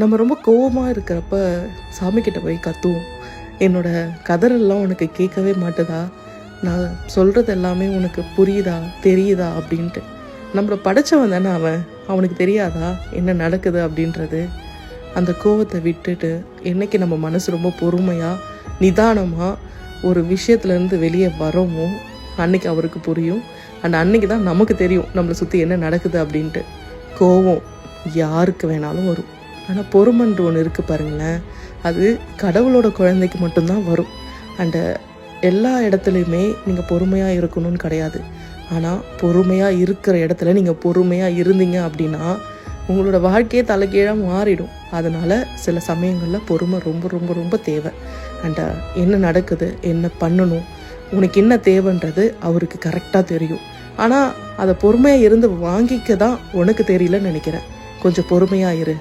நம்ம ரொம்ப கோவமாக இருக்கிறப்ப சாமிக்கிட்ட போய் கத்துவோம். என்னோட கதறெல்லாம் உனக்கு கேட்கவே மாட்டுதா? நான் சொல்கிறது எல்லாமே உனக்கு புரியுதா? தெரியுதா? அப்படின்ட்டு. நம்மளை படைச்சவன் தானே அவன். அவனுக்கு தெரியாதா? என்ன நடக்குது அப்படின்றது? அந்த கோவத்தை விட்டுட்டு என்னைக்கு நம்ம மனசு ரொம்ப பொறுமையாக நிதானமாக ஒரு விஷயத்துலேருந்து வெளியே வரோமோ அன்னைக்கு அவருக்கு புரியும். அண்ட் அன்னைக்கு தான் நமக்கு தெரியும் நம்மளை சுற்றி என்ன நடக்குது அப்படின்ட்டு. கோவம் யாருக்கு வேணாலும் வரும். ஆனால் பொறுமன்று ஒன்று இருக்குது பாருங்களேன். அது கடவுளோட குழந்தைக்கு மட்டும்தான் வரும். அண்டு எல்லா இடத்துலையுமே நீங்கள் பொறுமையாக இருக்கணும்னு கிடையாது. ஆனால் பொறுமையாக இருக்கிற இடத்துல நீங்கள் பொறுமையாக இருந்தீங்க அப்படின்னா உங்களோட வாழ்க்கையே தலைகீழாக மாறிடும். அதனால் சில சமயங்களில் பொறுமை ரொம்ப ரொம்ப ரொம்ப தேவை. அண்ட் என்ன நடக்குது என்ன பண்ணணும் உனக்கு என்ன தேவைன்றது அவருக்கு கரெக்டாக தெரியும். ஆனால் அதை பொறுமையாக இருந்து வாங்கிக்க தான் உனக்கு தெரியலன்னு நினைக்கிறேன். கொஞ்சம் பொறுமையாக இரு.